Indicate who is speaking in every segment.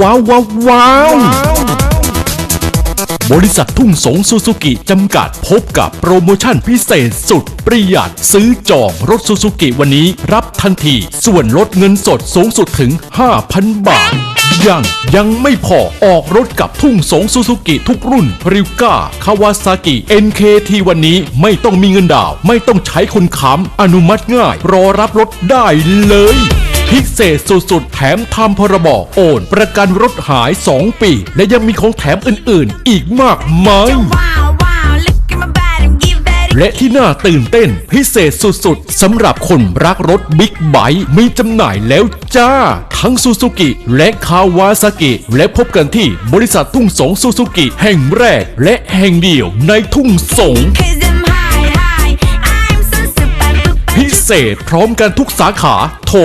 Speaker 1: ว้าวว้าวว้าวบริษัททุ่งสงซูซูกิจำกัดพบกับโปรโมชั่นพิเศษสุดประหยัดซื้อจองรถซูซูกิวันนี้ รับทันที ส่วนลดเงินสดสูงสุดถึง 5,000 บาท ยังยังไม่พอออกรถกับทุ่งสงซูซูกิทุกรุ่นริวก้าคาวาซากิ NKT วันนี้ไม่ต้องมีเงินดาว ไม่ต้องใช้คนค้ำอนุมัติง่าย รอรับรถได้เลย เศษสุดๆ แถมทำพรบโอน ประกันรถหาย 2 ปี และยังมีของแถมอื่นๆ อีกมากมาย และที่น่าตื่นเต้นพิเศษสุดๆสำหรับคนรักรถบิ๊กไบค์มีจำหน่ายแล้วจ้า ทั้งซูซูกิและคาวาซากิและพบกันที่บริษัททุ่งสงซูซูกิแห่งแรก และแห่งเดียวในทุ่งสงพิเศษพร้อมกันทุกสาขาโทร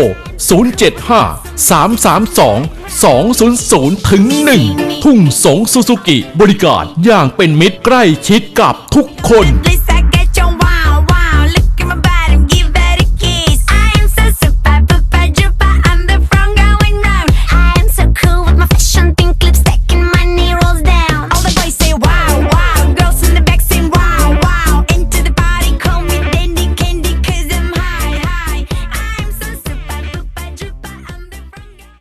Speaker 1: 075 332 200ถึง1ทุ่งสงซูซูกิบริการอย่างเป็นมิตรใกล้ชิดกับทุกคน